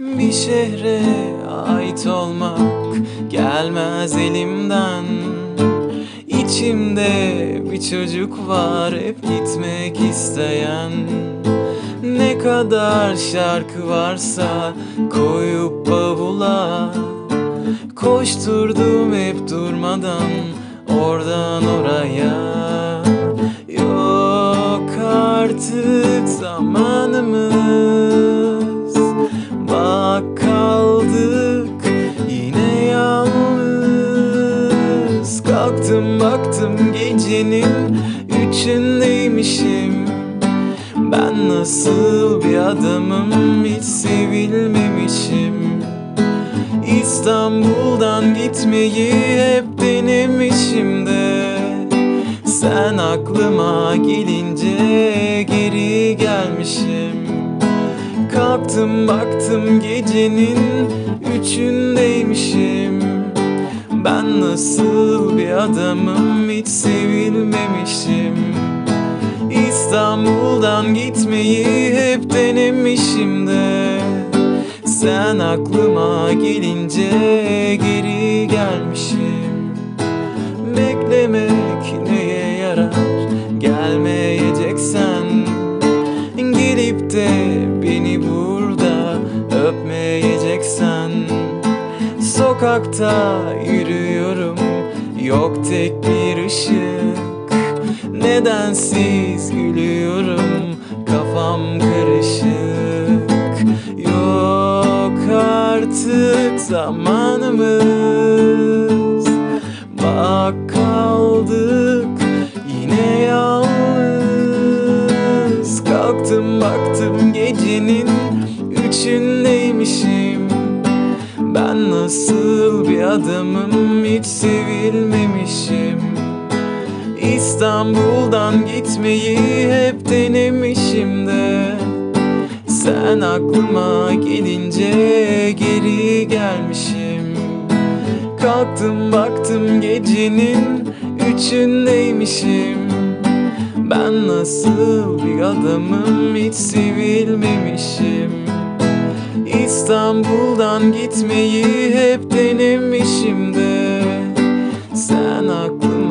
Bir şehre ait olmak gelmez elimden. İçimde bir çocuk var hep gitmek isteyen. Ne kadar şarkı varsa koyup bavula. Koşturdum hep durmadan oradan oraya. Yok artık zamanımız Kalktım baktım gecenin üçündeymişim Ben nasıl bir adamım hiç sevilmemişim. İstanbul'dan gitmeyi hep denemişim de Sen aklıma gelince geri gelmişim. Kalktım baktım gecenin Ben nasıl bir adamım hiç sevilmemişim. İstanbul'dan gitmeyi hep denemişim de. Sen aklıma gelince geri gelmişim. Beklemek neye yarar? Gelmeyeceksen Gelip de beni Sokakta yürüyorum. Yok tek bir ışık. Nedensiz gülüyorum? Kafam karışık. Yok artık zamanımız. Bak kaldık yine yalnız. Kalktım baktım gecenin üçündeymişim Ben nasıl bir adamım hiç sevilmemişim. İstanbul'dan gitmeyi hep denemişim de. Sen aklıma gelince geri gelmişim. Kalktım baktım gecenin üçündeymişim. Ben nasıl bir adamım hiç sevilmemişim İstanbul'dan gitmeyi hep denemişim de Sen aklıma